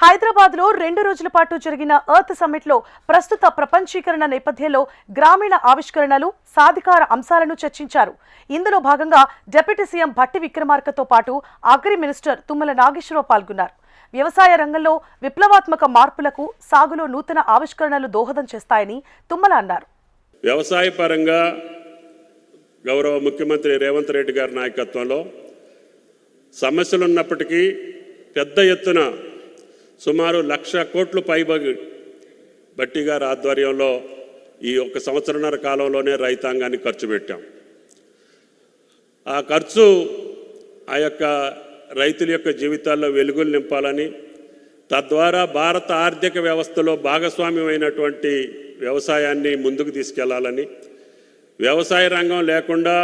హైదరాబాద్లో రెండు రోజుల పాటు జరిగిన ఎర్త్ సమ్మిట్లో ప్రస్తుత ప్రపంచీకరణ నేపథ్యంలో గ్రామీణ ఆవిష్కరణలు సాధికార అంశాలను చర్చించారు. ఇందులో భాగంగా డిప్యూటీ సీఎం భట్టి విక్రమార్కతో పాటు అగ్రి మినిస్టర్ తుమ్మల నాగేశ్వరరావు పాల్గొన్నారు. వ్యవసాయ రంగంలో విప్లవాత్మక మార్పులకు సాగులో నూతన ఆవిష్కరణలు దోహదం చేస్తాయని తుమ్మల అన్నారు. వ్యవసాయ పరంగా గౌరవ ముఖ్యమంత్రి రేవంత్ రెడ్డి గారి నాయకత్వంలో సమస్యలు ఉన్నప్పటికీ పెద్ద ఎత్తున సుమారు లక్ష కోట్లు పైబగి బట్టి గారి ఆధ్వర్యంలో ఈ ఒక సంవత్సరన్నర కాలంలోనే రైతాంగాన్ని ఖర్చు పెట్టాం. ఆ ఖర్చు ఆ యొక్క రైతుల యొక్క జీవితాల్లో వెలుగులు నింపాలని తద్వారా భారత ఆర్థిక వ్యవస్థలో భాగస్వామ్యమైనటువంటి వ్యవసాయాన్ని ముందుకు తీసుకెళ్ళాలని వ్యవసాయ రంగం లేకుండా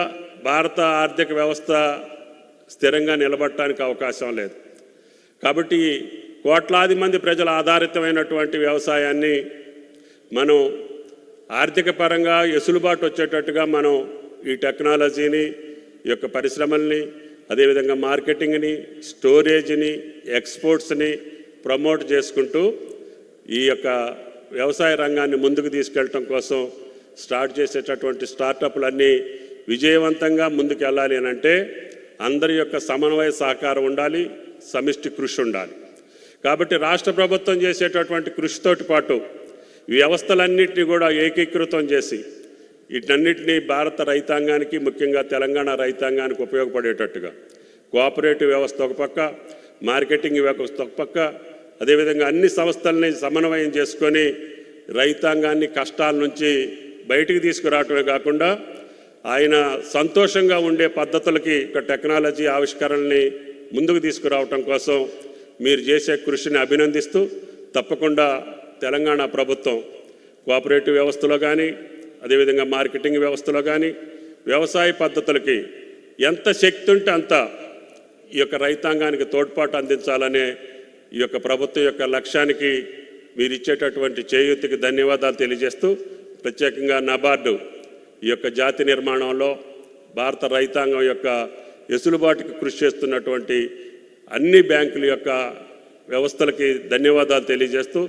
భారత ఆర్థిక వ్యవస్థ స్థిరంగా నిలబడటానికి అవకాశం లేదు. కాబట్టి కోట్లాది మంది ప్రజల ఆధారితమైనటువంటి వ్యవసాయాన్ని మనం ఆర్థిక పరంగా ఎసులుబాటు వచ్చేటట్టుగా మనం ఈ టెక్నాలజీని ఈ యొక్క పరిశ్రమల్ని అదేవిధంగా మార్కెటింగ్ని స్టోరేజ్ని ఎక్స్పోర్ట్స్ని ప్రమోట్ చేసుకుంటూ ఈ యొక్క వ్యవసాయ రంగాన్ని ముందుకు తీసుకెళ్ళటం కోసం స్టార్ట్ చేసేటటువంటి స్టార్టప్లన్నీ విజయవంతంగా ముందుకు వెళ్ళాలి అని అంటే అందరి యొక్క సమన్వయ సహకారం ఉండాలి సమిష్టి కృషి ఉండాలి. కాబట్టి రాష్ట్ర ప్రభుత్వం చేసేటటువంటి కృషితోటి పాటు వ్యవస్థలన్నింటినీ కూడా ఏకీకృతం చేసి వీటన్నిటినీ భారత రైతాంగానికి ముఖ్యంగా తెలంగాణ రైతాంగానికి ఉపయోగపడేటట్టుగా కోఆపరేటివ్ వ్యవస్థ ఒక పక్క మార్కెటింగ్ వ్యవస్థ ఒక పక్క అదేవిధంగా అన్ని సంస్థల్ని సమన్వయం చేసుకొని రైతాంగాన్ని కష్టాల నుంచి బయటికి తీసుకురావటమే కాకుండా ఆయన సంతోషంగా ఉండే పద్ధతులకి ఒక టెక్నాలజీ ఆవిష్కరణని ముందుకు తీసుకురావటం కోసం మీరు చేసే కృషిని అభినందిస్తూ తప్పకుండా తెలంగాణ ప్రభుత్వం కోఆపరేటివ్ వ్యవస్థలో కానీ అదేవిధంగా మార్కెటింగ్ వ్యవస్థలో కానీ వ్యవసాయ పద్ధతులకి ఎంత శక్తి ఉంటే అంత ఈ యొక్క రైతాంగానికి తోడ్పాటు అందించాలనే ఈ యొక్క ప్రభుత్వం యొక్క లక్ష్యానికి మీరు ఇచ్చేటటువంటి చేయూతికి ధన్యవాదాలు తెలియజేస్తూ ప్రత్యేకంగా నబార్డు ఈ యొక్క జాతి నిర్మాణంలో భారత రైతాంగం యొక్క ఎసులుబాటుకి కృషి చేస్తున్నటువంటి అన్ని బ్యాంకుల యొక్క వ్యవస్థలకి ధన్యవాదాలు తెలియజేస్తూ